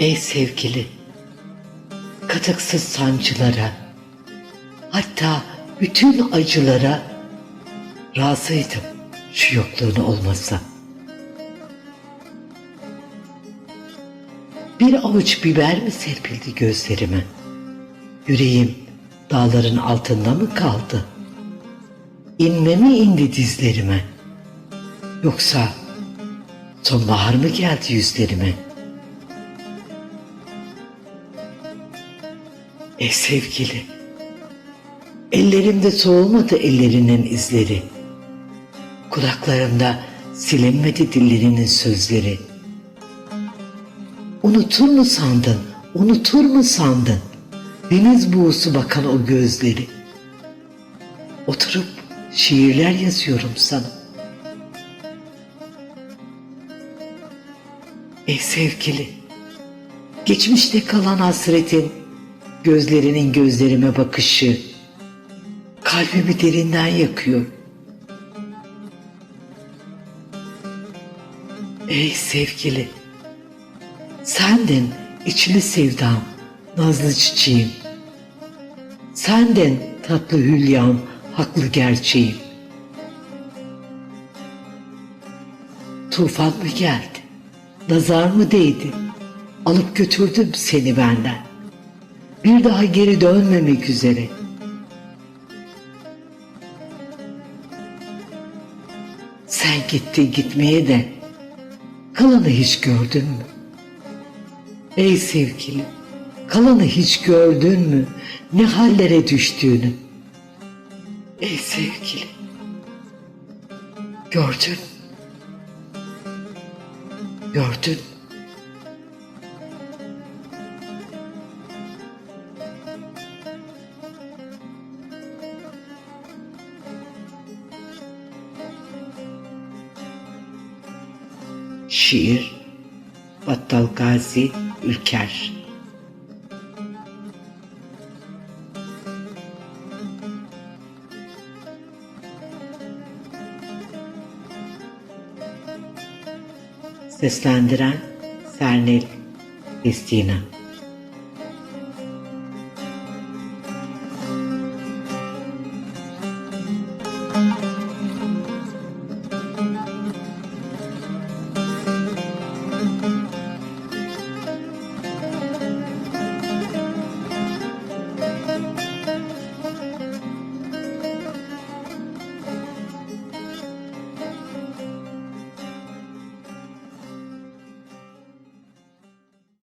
Ey sevgili, katıksız sancılara, hatta bütün acılara razıydım şu yokluğun olmasa. Bir avuç biber mi serpildi gözlerime? Yüreğim dağların altında mı kaldı? İnme mi indi dizlerime? Yoksa sonbahar mı geldi yüzlerime? Ey sevgili, ellerimde soğumadı ellerinin izleri. Kulaklarımda silinmedi dillerinin sözleri. Unutur mu sandın, unutur mu sandın? Deniz buğusu bakan o gözleri. Oturup şiirler yazıyorum sana. Ey sevgili, geçmişte kalan hasretin, gözlerinin gözlerime bakışı, kalbimi derinden yakıyor. Ey sevgili, sendin içli sevdam, nazlı çiçeğim. Sendin tatlı hülyam, haklı gerçeğim. Tufan mı geldi? Nazar mı değdi? Alıp götürdüm seni benden. Bir daha geri dönmemek üzere. Sen gittin gitmeye de kalanı hiç gördün mü? Ey sevgili, kalanı hiç gördün mü? Ne hallere düştüğünü? Ey sevgili, gördün mü? Gördün mü? Şiir Battal Gazi Ülker. Seslendiren Sernil Kristina